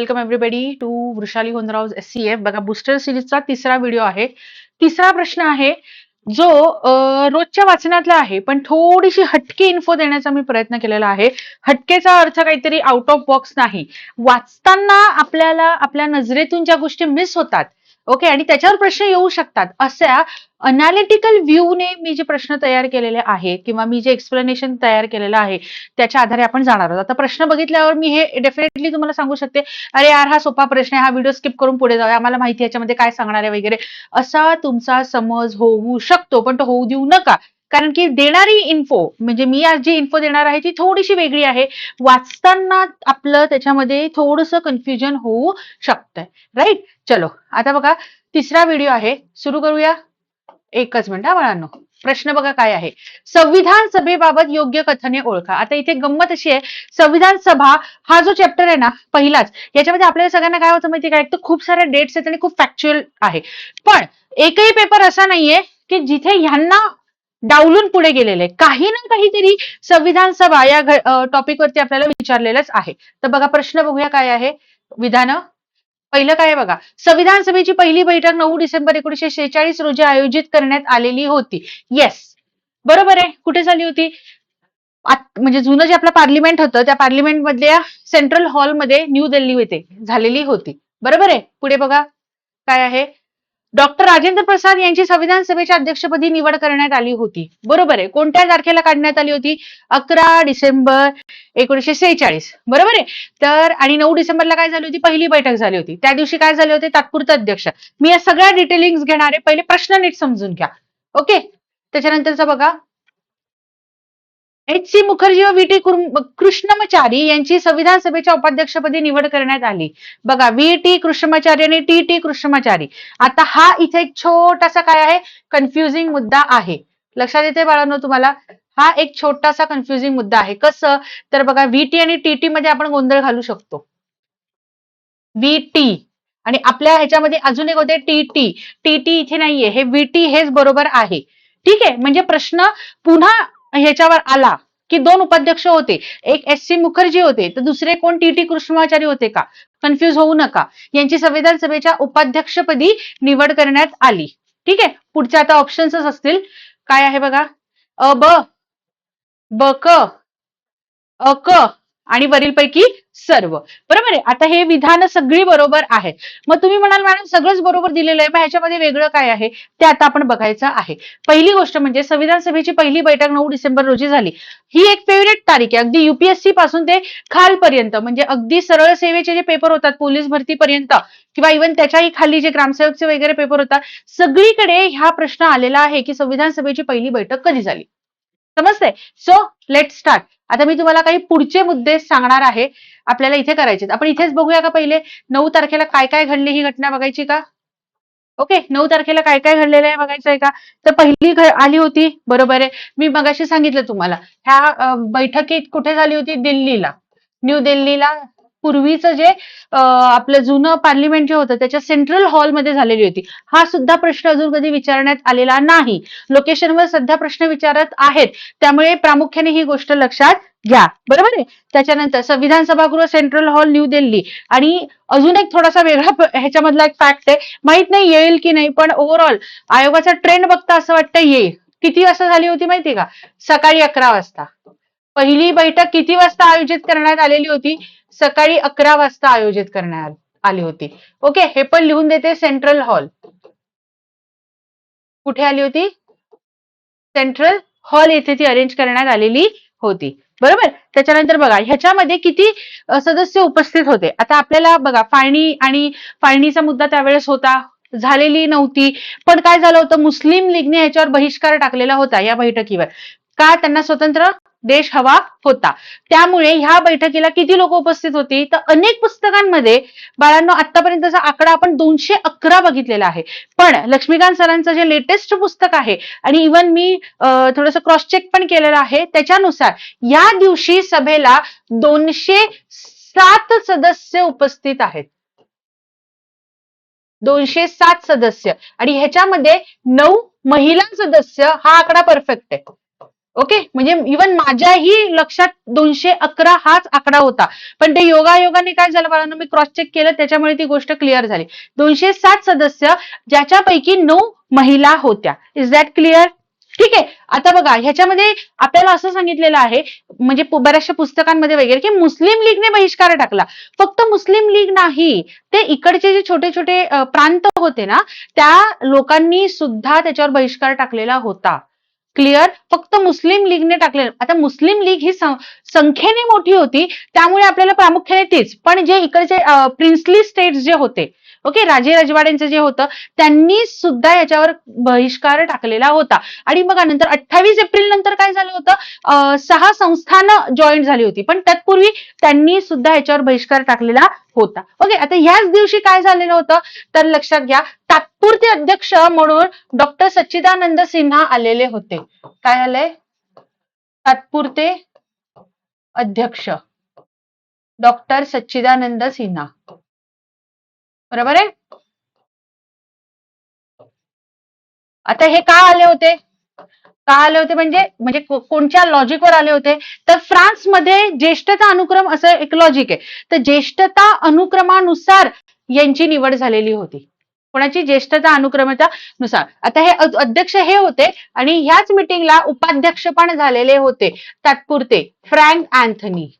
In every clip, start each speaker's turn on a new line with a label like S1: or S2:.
S1: Welcome everybody to Vrushali Honrao S C F बघा booster सिरीजचा तिसरा व्हिडिओ आहे. तिसरा प्रश्न आहे जो रोजच्या वाचनातला आहे पण थोडीशी हटके इन्फो देण्याचा मी प्रयत्न केलेला आहे. हटकेचा अर्थ काहीतरी आउट ऑफ बॉक्स नाही. वाचताना आपल्याला आपल्या नजरेतून ज्या गोष्टी मिस होतात ओके आणि त्याच्यावर प्रश्न येऊ शकतात. अशा अनालिटिकल व्ह्यूने मी जे प्रश्न तयार केलेले आहेत किंवा मी जे एक्सप्लेनेशन तयार केलेलं आहे त्याच्या आधारे आपण जाणार आहोत. आता प्रश्न बघितल्यावर मी हे डेफिनेटली तुम्हाला सांगू शकते. अरे यार हा सोपा प्रश्न आहे. हा व्हिडिओ स्किप करून पुढे जाऊया. आम्हाला माहिती याच्यामध्ये काय सांगणार आहे वगैरे. असा तुमचा समज होऊ शकतो पण तो होऊ देऊ नका. कारण की देणारी इन्फो म्हणजे मी आज जी इन्फो देणार आहे ती थोडीशी वेगळी आहे. वाचताना आपलं त्याच्यामध्ये थोडंसं कन्फ्युजन होऊ शकतंय. राईट चलो आता बघा तिसरा व्हिडिओ आहे. सुरू करूया? एकच मिनिट हा बाळांनो. प्रश्न बघा काय आहे. संविधान सभेबाबत योग्य कथने ओळखा. आता इथे गंमत अशी आहे संविधान सभा हा जो चॅप्टर आहे ना पहिलाच याच्यामध्ये आपल्याला सगळ्यांना काय होतं माहिती काय एक तर खूप साऱ्या डेट्स आहेत आणि खूप फॅक्च्युअल आहे. पण एकही पेपर असा नाहीये की जिथे ह्यांना डावलून पुढे गेलेले काही ना काहीतरी संविधान सभा या टॉपिक वरती आपल्याला विचारलेलंच आहे. तर बघा प्रश्न बघूया काय आहे. विधान पहिलं काय बघा संविधान सभेची पहिली बैठक नऊ डिसेंबर एकोणीशे शेहेचाळीस रोजी आयोजित करण्यात आलेली होती. येस बरोबर आहे. कुठे झाली होती? म्हणजे जुनं जे आपलं पार्लिमेंट होतं त्या पार्लिमेंट मधल्या सेंट्रल हॉलमध्ये न्यू दिल्ली येथे झालेली होती. बरोबर आहे? पुढे बघा. काय आहे? डॉक्टर राजेंद्र प्रसाद यांची संविधान सभेच्या अध्यक्षपदी निवड करण्यात आली होती. बरोबर आहे. कोणत्या तारखेला काढण्यात आली होती? अकरा डिसेंबर एकोणीशे सेहेचाळीस. बरोबर आहे? तर आणि नऊ डिसेंबरला काय झाली होती? पहिली बैठक झाली होती. त्या दिवशी काय झाले होते? तात्पुरते अध्यक्ष. मी या सगळ्या डिटेलिंग घेणार आहे पहिले प्रश्न नीट समजून घ्या. ओके त्याच्यानंतरचा बघा. एच सी मुखर्जी व व्ही टी कृष्णमचारी यांची संविधान सभेच्या उपाध्यक्षपदी निवड करण्यात आली. बघा व्ही टी कृष्णमाचारी आणि टी टी कृष्णमाचारी. आता हा इथे एक छोटासा काय आहे? कन्फ्युजिंग मुद्दा आहे. लक्षात येते बाळांनो तुम्हाला? हा एक छोटासा कन्फ्युजिंग मुद्दा आहे. कसं? तर बघा व्हीटी आणि टीटी मध्ये आपण गोंधळ घालू शकतो. व्हीटी आणि आपल्या ह्याच्यामध्ये अजून एक होते टीटी टीटी इथे नाहीये. हे व्हीटी हेच बरोबर आहे. ठीक आहे? म्हणजे प्रश्न पुन्हा ह्याच्यावर आला की दोन उपाध्यक्ष होते. एक एस सी मुखर्जी होते तर दुसरे कोण? टी टी कृष्णाचारी होते का? कन्फ्युज होऊ नका. यांची संविधान सभेच्या उपाध्यक्षपदी निवड करण्यात आली. ठीक आहे? पुढचे आता ऑप्शन्सच असतील. काय आहे बघा? अ ब ब क अ क आणि वरीलपैकी सर्व. बरोबर आहे? आता हे विधान सगळी बरोबर आहेत. मग तुम्ही म्हणाल मॅडम सगळंच बरोबर दिलेलं आहे. मग ह्याच्यामध्ये वेगळं काय आहे? ते आता आपण बघायचं आहे. पहिली गोष्ट म्हणजे संविधान सभेची पहिली बैठक नऊ डिसेंबर रोजी झाली. ही एक फेवरेट तारीख आहे. अगदी युपीएससी पासून ते खालपर्यंत म्हणजे अगदी सरळ सेवेचे जे पेपर होतात पोलीस भरतीपर्यंत किंवा इव्हन त्याच्याही खाली जे ग्रामसेवकचे वगैरे पेपर होतात सगळीकडे हा प्रश्न आलेला आहे की संविधान सभेची पहिली बैठक कधी झाली? समजते सो लेट स्टार्ट आता मी तुम्हाला काही पुढचे मुद्दे सांगणार आहे. आपल्याला इथे करायचे आपण इथेच बघूया का पहिले? नऊ तारखेला काय काय घडले ही घटना बघायची का? ओके नऊ तारखेला काय काय घडलेलं आहे बघायचं आहे का? तर पहिली आली होती. बरोबर आहे. मी मगाशी सांगितलं तुम्हाला. ह्या बैठकीत कुठे झाली होती? दिल्लीला. न्यू दिल्लीला पूर्वीचं जे आपलं जुनं पार्लिमेंट जे होतं त्याच्या सेंट्रल हॉलमध्ये झालेली होती. हा सुद्धा प्रश्न अजून कधी विचारण्यात आलेला नाही. लोकेशनवर सध्या प्रश्न विचारत आहेत. त्यामुळे प्रामुख्याने ही गोष्ट लक्षात घ्या. बरोबर आहे? त्याच्यानंतर संविधान सभागृह सेंट्रल हॉल न्यू दिल्ली आणि अजून एक थोडासा वेगळा ह्याच्यामधला एक फॅक्ट आहे. माहीत नाही येईल की नाही पण ओव्हरऑल आयोगाचा ट्रेंड बघता असं वाटतं येईल किती वाजता झाली होती माहितीये का? सकाळी अकरा वाजता. पहिली बैठक किती वाजता आयोजित करण्यात आलेली होती? सकाळी अकरा वाजता आयोजित करण्यात आली होती. ओके हे पण लिहून देते सेंट्रल हॉल कुठे आली होती? सेंट्रल हॉल येथे ती अरेंज करण्यात आलेली होती. बरोबर? त्याच्यानंतर बघा ह्याच्यामध्ये किती सदस्य उपस्थित होते. आता आपल्याला बघा फाळणी आणि फाळणीचा मुद्दा त्यावेळेस होता. झालेली नव्हती. पण काय झालं होतं? मुस्लिम लीगने ह्याच्यावर बहिष्कार टाकलेला होता या बैठकीवर. का त्यांना स्वतंत्र देश हवा होता. त्यामुळे ह्या बैठकीला किती लोक उपस्थित होती? तर अनेक पुस्तकांमध्ये बाळांनो आतापर्यंतचा आकडा आपण दोनशे अकरा बघितलेला आहे. पण लक्ष्मीकांत सरांचं जे लेटेस्ट पुस्तक आहे आणि इवन मी थोडस क्रॉस चेक पण केलेलं आहे त्याच्यानुसार या दिवशी सभेला दोनशे सात सदस्य उपस्थित आहेत. दोनशे सात सदस्य. आणि ह्याच्यामध्ये नऊ महिला सदस्य हा आकडा परफेक्ट आहे. ओके? म्हणजे इवन माझ्याही लक्षात दोनशे अकरा हाच आकडा होता. पण ते योगायोगाने काय झालं बाळांनो? मी क्रॉस चेक केलं त्याच्यामुळे ती गोष्ट क्लिअर झाली. दोनशे सात सदस्य ज्याच्यापैकी नऊ महिला होत्या. इज दॅट क्लिअर ठीक आहे. आता बघा ह्याच्यामध्ये आपल्याला असं सांगितलेलं आहे म्हणजे बऱ्याचशा पुस्तकांमध्ये वगैरे की मुस्लिम लीगने बहिष्कार टाकला. फक्त मुस्लिम लीग नाही ते इकडचे जे छोटे छोटे प्रांत होते ना त्या लोकांनी सुद्धा त्याच्यावर बहिष्कार टाकलेला होता. क्लिअर फक्त मुस्लिम लीगने टाकले आता मुस्लिम लीग ही संख्येने मोठी होती त्यामुळे आपल्याला प्रामुख्याने तीच. पण जे इकडचे प्रिन्सली स्टेट्स जे होते ओके राजे राजवाड्यांचं जे होतं त्यांनी सुद्धा याच्यावर बहिष्कार टाकलेला होता. आणि बघा नंतर अठ्ठावीस एप्रिल नंतर काय झालं होतं? सहा संस्थानं जॉईन झाली होती. पण तत्पूर्वी त्यांनी सुद्धा याच्यावर बहिष्कार टाकलेला होता. ओके आता ह्याच दिवशी काय झालेलं होतं? तर लक्षात घ्या तात्पुरते अध्यक्ष म्हणून डॉक्टर सच्चिदानंद सिन्हा आलेले होते. काय आलंय? तात्पुरते अध्यक्ष डॉक्टर सच्चिदानंद सिन्हा. बरोबर आहे? आता हे का आले होते? का आले होते म्हणजे म्हणजे कोणत्या लॉजिकवर आले होते? तर फ्रान्समध्ये ज्येष्ठता अनुक्रम असं एक लॉजिक आहे. तर ज्येष्ठता अनुक्रमानुसार यांची निवड झालेली होती. कोणाची ज्येष्ठता अनुक्रमतानुसार आता हे अध्यक्ष हे होते आणि ह्याच मिटिंगला उपाध्यक्ष पण झालेले होते. तात्पुरते. Frank Anthony.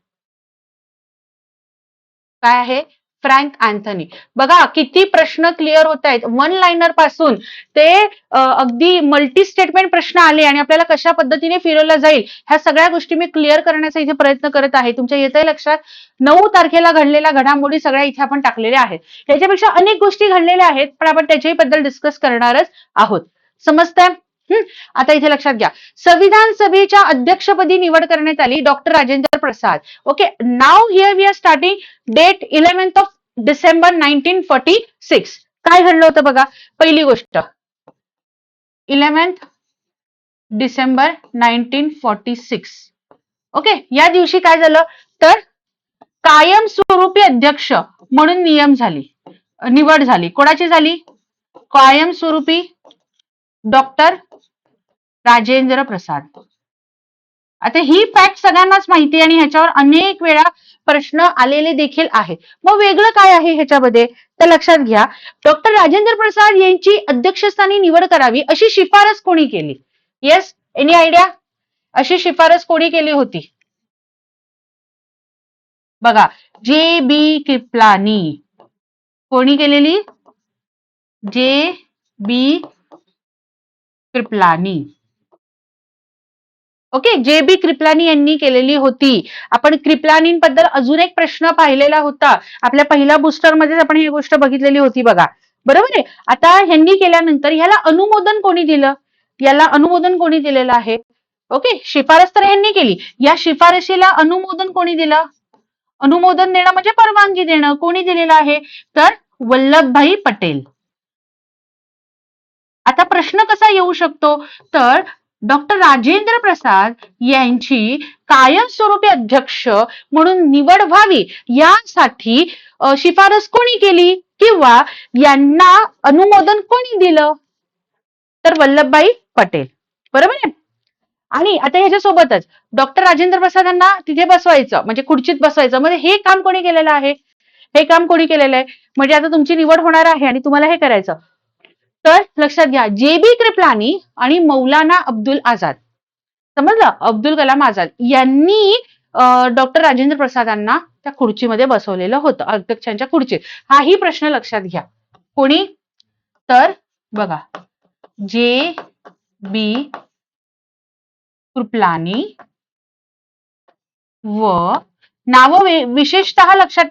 S1: काय आहे? Frank Anthony. बघा किती प्रश्न क्लिअर होत आहेत. वन लाईनरपासून ते अगदी मल्टी स्टेटमेंट प्रश्न आले आणि आपल्याला कशा पद्धतीने फिरवलं जाईल ह्या सगळ्या गोष्टी मी क्लिअर करण्याचा इथे प्रयत्न करत आहे. तुमच्या येतंय लक्षात? नऊ तारखेला घडलेल्या घडामोडी सगळ्या इथे आपण टाकलेल्या आहेत. त्याच्यापेक्षा अनेक गोष्टी घडलेल्या आहेत पण आपण त्याच्याही बद्दल डिस्कस करणारच आहोत. समजतंय? आता इथे लक्षात घ्या. संविधान सभेच्या अध्यक्षपदी निवड करण्यात आली doctor Rajendra Prasad. Okay now here we are starting date eleventh of December nineteen forty six काय घडलं होतं बघा? पहिली गोष्ट. Eleventh December nineteen forty six okay या दिवशी काय झालं? तर कायमस्वरूपी अध्यक्ष म्हणून नियम झाली. निवड झाली. कोणाची झाली? कायमस्वरूपी डॉक्टर राजेंद्र प्रसाद. आता ही फॅक्ट सगळ्यांनाच माहिती आणि ह्याच्यावर अनेक वेळा प्रश्न आलेले देखील आहेत. मग वेगळं काय आहे ह्याच्यामध्ये? तर लक्षात घ्या. डॉक्टर राजेंद्र प्रसाद यांची अध्यक्षस्थानी निवड करावी अशी शिफारस कोणी केली? येस एनी आयडिया अशी शिफारस कोणी केली होती? बघा जे बी किपलानी. कोणी केलेली? जे बी कृपलानी. ओके जे बी कृपलानी यांनी केलेली होती आपण कृपलानींबद्दल अजून एक प्रश्न पाहिलेला होता. आपल्या पहिल्या बुस्टरमध्येच आपण ही गोष्ट बघितलेली होती बघा. बरोबर आहे? आता ह्यांनी केल्यानंतर ह्याला अनुमोदन कोणी दिलं? याला अनुमोदन कोणी दिलेलं आहे? ओके शिफारस तर ह्यांनी केली. या शिफारशीला अनुमोदन कोणी दिलं? अनुमोदन देणं म्हणजे परवानगी देणं. कोणी दिलेलं आहे? तर वल्लभभाई पटेल. आता प्रश्न कसा येऊ शकतो? तर डॉक्टर राजेंद्र प्रसाद यांची कायमस्वरूपी अध्यक्ष म्हणून निवड व्हावी यासाठी शिफारस कोणी केली? किंवा यांना अनुमोदन कोणी दिलं? तर वल्लभभाई पटेल. बरोबर आहे? आणि आता ह्याच्यासोबतच डॉक्टर राजेंद्र प्रसादांना तिथे बसवायचं म्हणजे खुर्चीत बसवायचं. म्हणजे हे काम कोणी केलेलं आहे? हे काम कोणी केलेलं आहे? म्हणजे आता तुमची निवड होणार आहे आणि तुम्हाला हे करायचं. तर लक्षात घ्या जे बी कृपलानी आणि मौलाना अब्दुल आझाद. समजलं? अब्दुल कलाम आझाद. यांनी डॉक्टर राजेंद्र प्रसादांना त्या खुर्चीमध्ये बसवलेलं होतं अध्यक्षांच्या खुर्चीत. हाही प्रश्न लक्षात घ्या. कोणी? तर बघा जे बी कृपलानी व नाव विशेषतः लक्षात